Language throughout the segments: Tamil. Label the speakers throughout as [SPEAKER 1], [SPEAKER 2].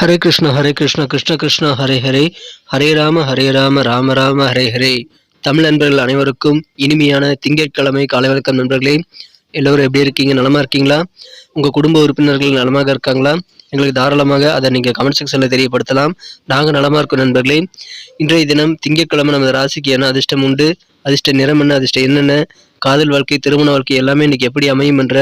[SPEAKER 1] ஹரே கிருஷ்ண ஹரே கிருஷ்ண கிருஷ்ண கிருஷ்ண ஹரே ஹரே. ஹரே ராம ஹரே ராம ராம ராம ஹரே ஹரே. தமிழ் நண்பர்கள் அனைவருக்கும் இனிமையான திங்கட்கிழமை காலை வணக்கம் நண்பர்களே. எல்லோரும் எப்படி இருக்கீங்க? நலமா இருக்கீங்களா? உங்கள் குடும்ப உறுப்பினர்கள் நலமாக இருக்காங்களா? எங்களுக்கு தாராளமாக அதை நீங்கள் கமெண்ட் செக்ஷனில் தெரியப்படுத்தலாம். நாங்கள் நலமாக இருக்கோம் நண்பர்களே. இன்றைய தினம் திங்கட்கிழமை நமது ராசிக்கு என்ன அதிர்ஷ்டம் உண்டு? அதிர்ஷ்ட நிறம் என்ன? அதிர்ஷ்டம் என்னென்ன காதல் வாழ்க்கை திருமண வாழ்க்கை எல்லாமே இன்னைக்கு எப்படி அமையும் என்ற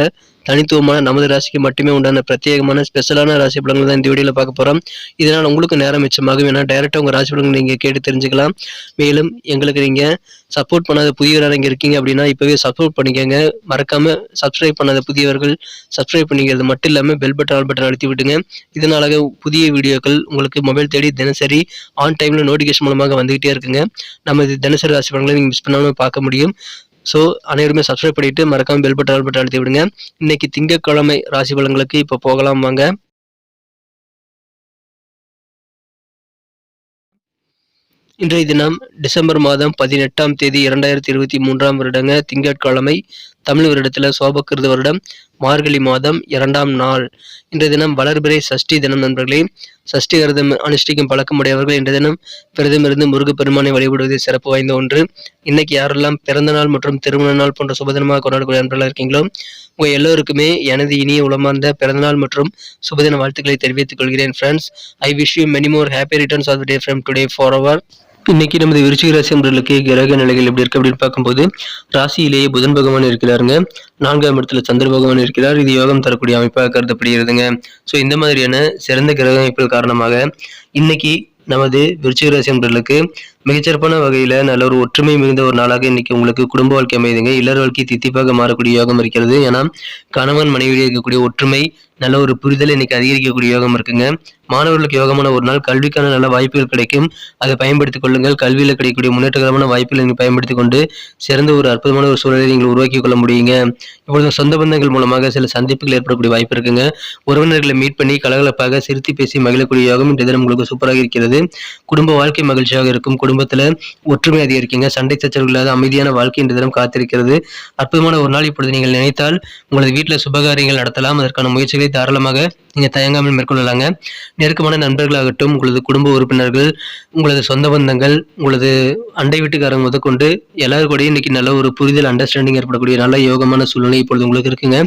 [SPEAKER 1] தனித்துவமான நமது ராசிக்கு மட்டுமே உண்டான பிரத்யேகமான ஸ்பெஷலான ராசி பலன்கள் தான் இந்த வீடியோவில் பார்க்க போகிறோம் இதனால் உங்களுக்கு நேரம் மிச்சமாகும். ஏன்னா டைரெக்டாக உங்கள் ராசி பலன்கள் நீங்கள் கேட்டு தெரிஞ்சுக்கலாம். மேலும் எங்களுக்கு நீங்கள் சப்போர்ட் பண்ணாத புதியவராக இங்கே இருக்கீங்க அப்படின்னா இப்போவே சப்போர்ட் பண்ணிக்கோங்க. மறக்காமல் சப்ஸ்கிரைப் பண்ணாத புதியவர்கள் சப்ஸ்கிரைப் பண்ணிக்கிறது மட்டும் இல்லாமல் பெல் பட்டன் ஆல் பட்டன் அழுத்தி விட்டுங்க இதனால புதிய வீடியோக்கள் உங்களுக்கு மொபைல் தேடி தினசரி ஆன் டைமில் நோட்டிஃபிகேஷன் மூலமாக வந்துகிட்டே இருக்குங்க. நம்ம இது தினசரி ராசி பலன்களை நீங்கள் மிஸ் பண்ணாமல் பார்க்க முடியும். ஸோ அனைவருமே சப்ஸ்கிரைப் பண்ணிட்டு மறக்காமல் பெல் பட்டன் ஆல் பட்டன் அழுத்தி விடுங்க. இன்னைக்கு திங்கட்கிழமை ராசி பலன்களுக்கு இப்போ போகலாம் வாங்க. இன்றைய தினம் டிசம்பர் மாதம் பதினெட்டாம் தேதி இரண்டாயிரத்தி இருபத்தி மூன்றாம் வருடங்க. திங்கட்கிழமை தமிழ் வருடத்தில் சோபக்கிருத வருடம். மார்கழி மாதம் இரண்டாம் நாள். இன்றைய தினம் வளர்பிறை சஷ்டி தினம் நண்பர்களே. சஷ்டி விரதம் அனுஷ்டிக்கும் பழக்கமுடையவர்கள் இன்றைய தினம் விரதமிருந்து முருகப்பெருமானை வழிபடுவது சிறப்பு வாய்ந்த ஒன்று. இன்னைக்கு யாரெல்லாம் பிறந்த நாள் மற்றும் திருமண நாள் போன்ற சுபதினமாக கொண்டாடக்கூடிய நண்பர்களாக இருக்கீங்களோ உங்கள் எல்லோருக்குமே எனது இனிய உளமார்ந்த பிறந்தநாள் மற்றும் சுபதின வாழ்த்துக்களை தெரிவித்துக் கொள்கிறேன் friends I wish you many more happy returns of day from today for our இன்னைக்கு நமது விருச்சிக ராசி அன்பர்களுக்கு கிரக நிலைகள் எப்படி இருக்கு அப்படின்னு பார்க்கும்போது ராசியிலேயே புதன் பகவான் இருக்கிறாருங்க. நான்காம் இடத்துல சந்திர பகவான் இருக்கிறார். இது யோகம் தரக்கூடிய அமைப்பாக கருதப்படுகிறதுங்க. ஸோ இந்த மாதிரியான சிறந்த கிரக அமைப்புகள் காரணமாக இன்னைக்கு நமது விருச்சிக ராசி நண்பர்களுக்கு மிகச்சிறப்பான வகையில நல்ல ஒரு ஒற்றுமை மிகுந்த ஒரு நாளாக இன்னைக்கு உங்களுக்கு குடும்ப வாழ்க்கை அமைதுங்க இல்லற வாழ்க்கை தித்திப்பாக மாறக்கூடிய யோகம் இருக்கிறது. ஏன்னா கணவன் மனைவியில் இருக்கக்கூடிய ஒற்றுமை நல்ல ஒரு புரிதல் இன்னைக்கு அதிகரிக்கக்கூடிய யோகம் இருக்குங்க. மாணவர்களுக்கு யோகமான ஒரு நாள் கல்விக்கான நல்ல வாய்ப்புகள் கிடைக்கும். அதை பயன்படுத்திக் கொள்ளுங்கள். கல்வியில் கிடைக்கக்கூடிய முன்னேற்றகரமான வாய்ப்புகளை நீங்கள் பயன்படுத்திக் கொண்டு சிறந்த ஒரு அற்புதமான ஒரு சூழலை நீங்கள் உருவாக்கி கொள்ள முடியுங்க. இப்பொழுது சொந்த பந்தங்கள் மூலமாக சில சந்திப்புகள் ஏற்படக்கூடிய வாய்ப்பு இருக்குங்க. உறவினர்களை மீட் பண்ணி கலகலப்பாக சிரித்து பேசி மகிழக்கூடிய யோகம் இன்றைய தினம் உங்களுக்கு சூப்பராக இருக்கிறது. குடும்ப வாழ்க்கை மகிழ்ச்சியாக இருக்கும். குடும்பத்துல ஒற்றுமை அதிகரிக்குங்க. சண்டை சச்சரவு இல்லாத அமைதியான வாழ்க்கை இன்றைய தினம் காத்திருக்கிறது. அற்புதமான ஒரு நாள் இப்பொழுது நீங்கள் நினைத்தால் உங்களது வீட்டில் சுபகாரியங்கள் நடத்தலாம். அதற்கான முயற்சிகளை தாராளமாக நீங்கள் தயங்காமல் மேற்கொள்ளலாங்க. நெருக்கமான நண்பர்களாகட்டும் உங்களது குடும்ப உறுப்பினர்கள் உங்களது சொந்த பந்தங்கள் உங்களது அண்டை வீட்டுக்காரங்க முதற்கொண்டு எல்லாரும் கூட இன்னைக்கு நல்ல ஒரு புரிதல் அண்டர்ஸ்டாண்டிங் ஏற்படக்கூடிய நல்ல யோகமான சூழ்நிலை இப்பொழுது உங்களுக்கு இருக்குங்க.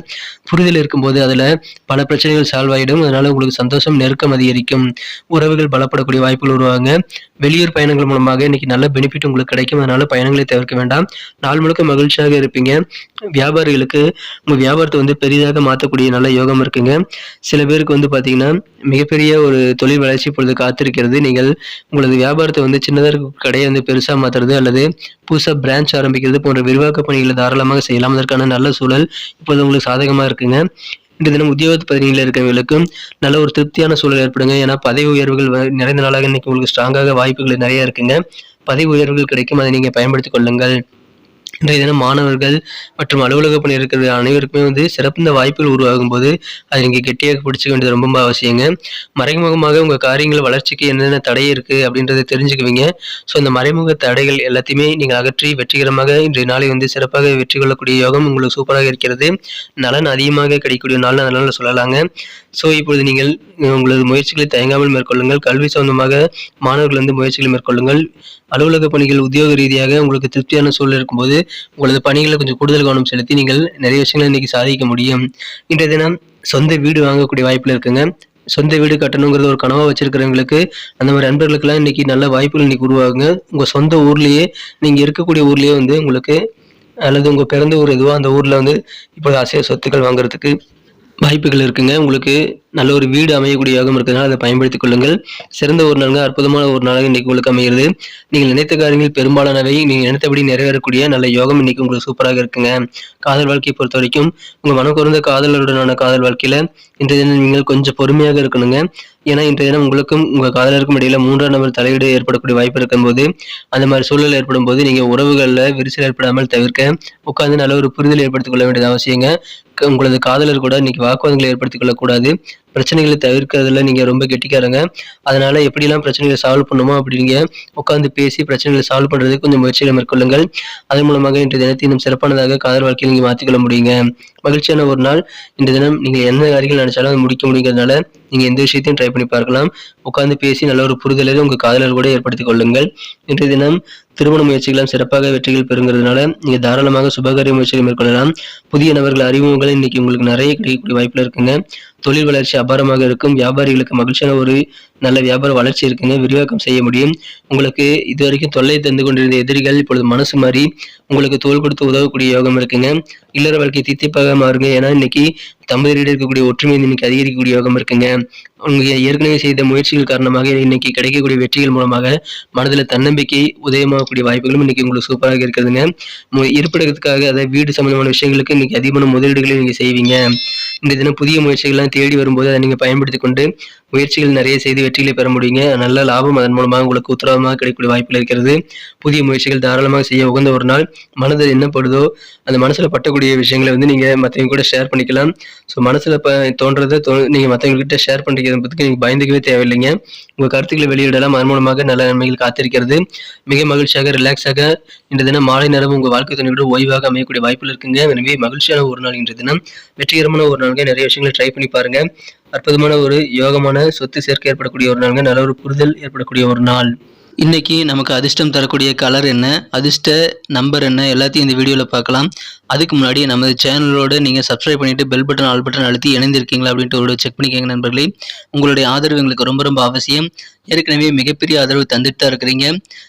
[SPEAKER 1] புரிதல் இருக்கும்போது அதில் பல பிரச்சனைகள் சால்வ் ஆகிடும் அதனால உங்களுக்கு சந்தோஷம் நெருக்கம் அதிகரிக்கும். உறவுகள் பலப்படக்கூடிய வாய்ப்பு வாய்ப்புகள் உருவாங்க வெளியூர் பயணங்கள் மூலமாக இன்னைக்கு நல்ல பெனிஃபிட் உங்களுக்கு கிடைக்கும். அதனால பயணங்களை தவிர்க்க வேண்டாம். நாள் முழுக்க மகிழ்ச்சியாக இருப்பீங்க. வியாபாரிகளுக்கு உங்க வியாபாரத்தை வந்து பெரிதாக மாற்றக்கூடிய நல்ல யோகம் இருக்குங்க. சில பேருக்கு வந்து பார்த்தீங்கன்னா மிகப்பெரிய ஒரு தொழில் வளர்ச்சி இப்பொழுது காத்திருக்கிறது. நீங்கள் உங்களது வியாபாரத்தை வந்து சின்னதாக இருக்க கடையை வந்து பெருசாக மாற்றுறது அல்லது புதுசாக பிரான்ச் ஆரம்பிக்கிறது போன்ற விரிவாக்க பணிகளை தாராளமாக செய்யலாம். அதற்கான நல்ல சூழல் இப்போது உங்களுக்கு சாதகமாக இருக்குங்க. இன்று தினம் உத்தியோக பதவியில் இருக்கிறவங்களுக்கு நல்ல ஒரு திருப்தியான சூழல் ஏற்படுங்க. ஏன்னா பதவி உயர்வுகள் வ- நிறைந்த நாளாக இன்னைக்கு உங்களுக்கு ஸ்ட்ராங்காக வாய்ப்புகள் நிறைய இருக்குங்க. பதவி உயர்வுகள் கிடைக்கும். அதை நீங்கள் பயன்படுத்திக் கொள்ளுங்கள். இன்றைய தினம் மாணவர்கள் மற்றும் அலுவலக பணி இருக்கிற அனைவருக்குமே வந்து சிறந்த வாய்ப்புகள் உருவாகும் போது அதை நீங்கள் கெட்டியாக பிடிச்சிக்க வேண்டியது ரொம்ப ரொம்ப அவசியங்க. மறைமுகமாக உங்கள் காரியங்கள் வளர்ச்சிக்கு என்னென்ன தடை இருக்குது அப்படின்றத தெரிஞ்சுக்குவீங்க. ஸோ இந்த மறைமுக தடைகள் எல்லாத்தையுமே நீங்கள் அகற்றி வெற்றிகரமாக இன்றைய நாளை வந்து சிறப்பாக வெற்றி கொள்ளக்கூடிய யோகம் உங்களுக்கு சூப்பராக இருக்கிறது. நலன் அதிகமாக கிடைக்கக்கூடிய நாள் அதனால சொல்லலாங்க. ஸோ இப்பொழுது நீங்கள் உங்களது முயற்சிகளை தயங்காமல் மேற்கொள்ளுங்கள். கல்வி சம்பந்தமாக மாணவர்கள் வந்து முயற்சிகளை மேற்கொள்ளுங்கள். அலுவலக பணிகள் உத்தியோக ரீதியாக உங்களுக்கு திருப்தியான சூழல் இருக்கும்போது உங்களது பணிகளை கொஞ்சம் கூடுதல் கவனம் செலுத்தி நீங்கள் நிறைய விஷயங்களை இன்னைக்கு சாதிக்க முடியும். இன்றைய தினம் சொந்த வீடு வாங்கக்கூடிய வாய்ப்பில் இருக்குங்க. சொந்த வீடு கட்டணுங்கிறது ஒரு கனவாக வச்சிருக்கிறவங்களுக்கு அந்த மாதிரி நண்பர்களுக்கெல்லாம் இன்னைக்கு நல்ல வாய்ப்புகள் இன்னைக்கு உருவாகுங்க. உங்கள் சொந்த ஊர்லேயே நீங்கள் இருக்கக்கூடிய ஊர்லேயே வந்து உங்களுக்கு அல்லது உங்கள் பிறந்த ஊர் எதுவோ அந்த ஊரில் வந்து இப்போ அசைய சொத்துக்கள் வாங்குறதுக்கு வாய்ப்புகள் இருக்குங்க. உங்களுக்கு நல்ல ஒரு வீடு அமையக்கூடிய யோகம் இருக்கிறதுனால அதை பயன்படுத்திக் கொள்ளுங்கள். சிறந்த ஒரு நாளுங்க அற்புதமான ஒரு நாளாக இன்னைக்கு உங்களுக்கு அமைகிறது. நீங்கள் நினைத்த காரியங்கள் பெரும்பாலானவை. நீங்கள் நினைத்தபடி நிறைவேறக்கூடிய நல்ல யோகம் இன்னைக்கு உங்களுக்கு சூப்பராக இருக்குங்க. காதல் வாழ்க்கையை பொறுத்த வரைக்கும் உங்க மனம் குறைந்த காதலருடனான காதல் வாழ்க்கையில இன்றைய தினம் நீங்கள் கொஞ்சம் பொறுமையாக இருக்கணுங்க. ஏன்னா இன்றைய தினம் உங்களுக்கும் உங்க காதலருக்கும் இடையில மூன்றாம் நபர் தலையீடு ஏற்படக்கூடிய வாய்ப்பு இருக்கும்போது அந்த மாதிரி சூழல் ஏற்படும் போது நீங்க உறவுகளில் விரிசல் ஏற்படாமல் தவிர்க்க உட்கார்ந்து நல்ல ஒரு புரிதல் ஏற்படுத்திக் கொள்ள வேண்டியது அவசியங்க. உங்களது காதலர் கூட இன்னைக்கு வாக்குவாதங்களை ஏற்படுத்திக் கொள்ளக்கூடாது. பிரச்சனைகளை தவிர்க்கிறதுல நீங்கள் ரொம்ப கெட்டிக்காரங்க. அதனால் எப்படிலாம் பிரச்சனைகளை சால்வ் பண்ணுமோ அப்படிங்க உட்காந்து பேசி பிரச்சனைகளை சால்வ் பண்ணுறதுக்கு கொஞ்சம் முயற்சிகளை மேற்கொள்ளுங்கள். அதன் மூலமாக இன்றைய தினத்தை இன்னும் சிறப்பானதாக காதல் வாழ்க்கையில் நீங்கள் மாற்றிக்கொள்ள முடியுங்க. மகிழ்ச்சியான ஒரு நாள். இந்த தினம் நீங்கள் என்ன காரியங்கள் நினைச்சாலும் அதை முடிக்க முடியுங்கிறதுனால நீங்கள் எந்த விஷயத்தையும் ட்ரை பண்ணி பார்க்கலாம். உட்காந்து பேசி நல்ல ஒரு புரிதலை உங்கள் காதலர் கூட ஏற்படுத்திக் கொள்ளுங்கள். இன்றைய தினம் திருமண முயற்சிகளும் சிறப்பாக வெற்றிகள் பெறுங்கிறதுனால நீங்கள் தாராளமாக சுபகாரிய முயற்சிகள் மேற்கொள்ளலாம். புதிய நபர்கள் அறிமுகங்கள் இன்னைக்கு உங்களுக்கு நிறைய கிடைக்கக்கூடிய வாய்ப்புல இருக்குங்க. தொழில் வளர்ச்சி அபாரமாக இருக்கும். வியாபாரிகளுக்கு மகிழ்ச்சியான ஒரு நல்ல வியாபார வளர்ச்சி இருக்குங்க. விரிவாக்கம் செய்ய முடியும். உங்களுக்கு இதுவரைக்கும் தொல்லை தந்து கொண்டிருந்த எதிரிகள் இப்பொழுது மனசு மாறி உங்களுக்கு தோல் கொடுத்து உதவக்கூடிய யோகம் இருக்குங்க. இல்லற வாழ்க்கை தித்திப்பாக மாறுங்க. ஏன்னா இன்னைக்கு தம்பதியிடையே இருக்கக்கூடிய ஒற்றுமை இன்னைக்கு அதிகரிக்கக்கூடிய யோகம் இருக்குங்க. உங்க ஏற்கனவே செய்த முயற்சிகள் காரணமாக இன்னைக்கு கிடைக்கக்கூடிய வெற்றிகள் மூலமாக மனதில் தன்னம்பிக்கை உதயமாகக்கூடிய வாய்ப்புகளும் இன்னைக்கு உங்களுக்கு சூப்பராக இருக்குதுங்க. இருப்பிடத்துக்காக அதாவது வீடு சம்பந்தமான விஷயங்களுக்கு இன்னைக்கு அதிகமான முதலீடுகளை நீங்க செய்வீங்க. இந்த தினம் புதிய முயற்சிகள்லாம் தேடி வரும்போது அதை நீங்க பயன்படுத்தி கொண்டு முயற்சிகள் நிறைய செய்து வெற்றிகளை பெற முடியுங்க. நல்ல லாபம் அதன் மூலமாக உங்களுக்கு உத்தரவாதமாக கிடைக்கக்கூடிய வாய்ப்புகள் இருக்கிறது. புதிய முயற்சிகள் தாராளமாக செய்ய உகந்த ஒரு நாள். மனதில் என்னப்படுதோ அந்த மனசுல பட்டக்கூடிய விஷயங்களை வந்து நீங்க மற்றவங்க கூட ஷேர் பண்ணிக்கலாம். ஸோ மனசுல ப தோன்றதை தோ நீங்க மற்றவங்ககிட்ட ஷேர் பண்ணிக்கிறது பற்றி நீங்க பயந்துக்கவே தேவையில்லைங்க. உங்க கருத்துக்களை வெளியிடலாம். அதன் மூலமாக நல்ல நன்மைகள் காத்திருக்கிறது. மிக மகிழ்ச்சியாக ரிலாக்ஸாக இன்று தினம் மாலை நேரம் உங்க வாழ்க்கை துணையோட ஓய்வாக அமையக்கூடிய வாய்ப்புகள் இருக்குங்க. எனவே மகிழ்ச்சியான ஒரு நாள் இன்று தினம். வெற்றிகரமான ஒரு நாளுங்க. நிறைய விஷயங்களை ட்ரை பண்ணி பாருங்க. அற்புதமான ஒரு யோகமான சொத்து சேர்க்கை ஏற்படக்கூடிய ஒரு நாளுங்க. நல்ல ஒரு புரிதல் ஏற்படக்கூடிய ஒரு நாள். இன்னைக்கு நமக்கு அதிர்ஷ்டம் தரக்கூடிய கலர் என்ன அதிர்ஷ்ட நம்பர் என்ன எல்லாத்தையும் இந்த வீடியோவில் பார்க்கலாம். அதுக்கு முன்னாடி நமது சேனலோடு நீங்கள் சப்ஸ்கிரைப் பண்ணிவிட்டு பெல் பட்டன் ஆல் பட்டன் அழுத்தி இணைந்திருக்கீங்களா அப்படின்ட்டு ஒரு செக் பண்ணிக்கோங்க நண்பர்களே. உங்களுடைய ஆதரவு எங்களுக்கு ரொம்ப ரொம்ப அவசியம். ஏற்கனவே மிகப்பெரிய ஆதரவு தந்துட்டு தான் இருக்கிறீங்க.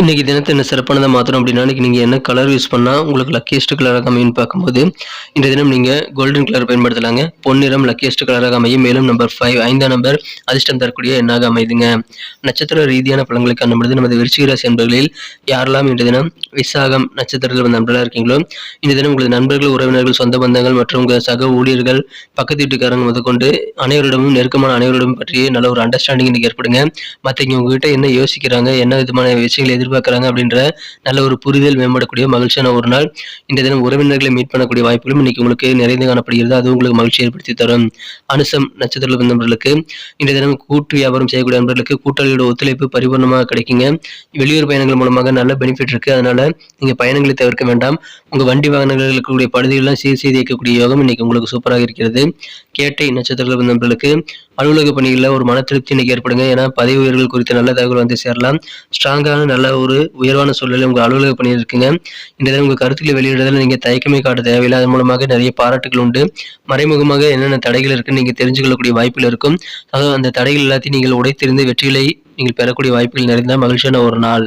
[SPEAKER 1] இன்றைக்கி தினத்தை என்ன சிறப்பானதாக மாற்றணும் அப்படின்னா இன்றைக்கி நீங்கள் என்ன கலர் யூஸ் பண்ணால் உங்களுக்கு லக்கியஸ்ட் கலராக அமையும் பார்க்கும்போது இந்த தினம் நீங்கள் கோல்டன் கலர் பயன்படுத்தலாங்க. பொன்னிறம் லக்கியஸ்ட் கலராக அமையும். மேலும் நம்பர் ஃபைவ் ஐந்தாம் நம்பர் அதிர்ஷ்டம் தரக்கூடிய எண்ணாக அமைதுங்க. நட்சத்திர ரீதியான பழங்களுக்கு காணும்பொழுது நமது விருச்சிகராசி நண்பர்களில் யாரெல்லாம் இன்றைய தினம் விசாகம் நட்சத்திரத்தில் வந்த நண்பர்களாக இருக்கீங்களோ இந்த தினம் உங்களது நண்பர்கள் உறவினர்கள் சொந்த பந்தங்கள் மற்றும் உங்கள் சக ஊழியர்கள் பக்கத்து வீட்டுக்காரங்க முதற்கொண்டு அனைவரிடமும் நெருக்கமான அனைவரிடமும் பற்றிய நல்ல ஒரு அண்டர்ஸ்டாண்டிங் இன்றைக்கி ஏற்படுங்க. மற்றவங்க உங்ககிட்ட என்ன யோசிக்கிறாங்க என்ன விதமான விஷயங்களை எதிர்பார்க்குறாங்க அப்படின்ற நல்ல ஒரு புரிதல் மேம்படக்கூடிய மகிழ்ச்சியான ஒரு நாள். இந்த தினம் உறவினர்களை மீட் பண்ணக்கூடிய வாய்ப்புகளும் இன்னைக்கு உங்களுக்கு நிறைந்து காணப்படுகிறது. அது உங்களுக்கு மகிழ்ச்சி ஏற்படுத்தி தரும். அனுசம் நட்சத்திர நண்பர்களுக்கு இந்த தினம் கூட்டு வியாபாரம் செய்யக்கூடிய நண்பர்களுக்கு கூட்டாளியோட ஒத்துழைப்பு பரிபூர்ணமாக கிடைக்குங்க. வெளியூர் பயணங்கள் மூலமாக நல்ல பெனிஃபிட் இருக்கு. அதனால நீங்க பயணங்களை தவிர்க்க வேண்டாம். உங்க வண்டி வாகனங்கள் இருக்கக்கூடிய பழுதுகள்லாம் சீர் செய்து வைக்கக்கூடிய யோகம் இன்னைக்கு உங்களுக்கு சூப்பராக இருக்கிறது. கேட்டை நட்சத்திர நண்பர்களுக்கு அலுவலக பணிகளில் ஒரு மன திருப்தி இன்னைக்கு ஏற்படுங்க. ஏன்னா பதவி உயர்வுகள் குறித்த நல்ல தகவல் வந்து சேரலாம். ஸ்ட்ராங்கான நல்ல ஒரு உயர்வான சூழ்நிலை உங்கள் அலுவலக பணி இருக்குங்க. இந்த உங்கள் கருத்துக்களை வெளியிடுறதுல நீங்கள் தயக்கமே காட்ட தேவையில்லை. அதன் மூலமாக நிறைய பாராட்டுகள் உண்டு. மறைமுகமாக என்னென்ன தடைகள் இருக்குன்னு நீங்கள் தெரிஞ்சுக்கொள்ளக்கூடிய வாய்ப்புகள் இருக்கும். அதாவது அந்த தடைகள் எல்லாத்தையும் நீங்கள் உடைத்திருந்து வெற்றிகளை நீங்கள் பெறக்கூடிய வாய்ப்புகள் நிறைந்த மகிழ்ச்சியான ஒரு நாள்.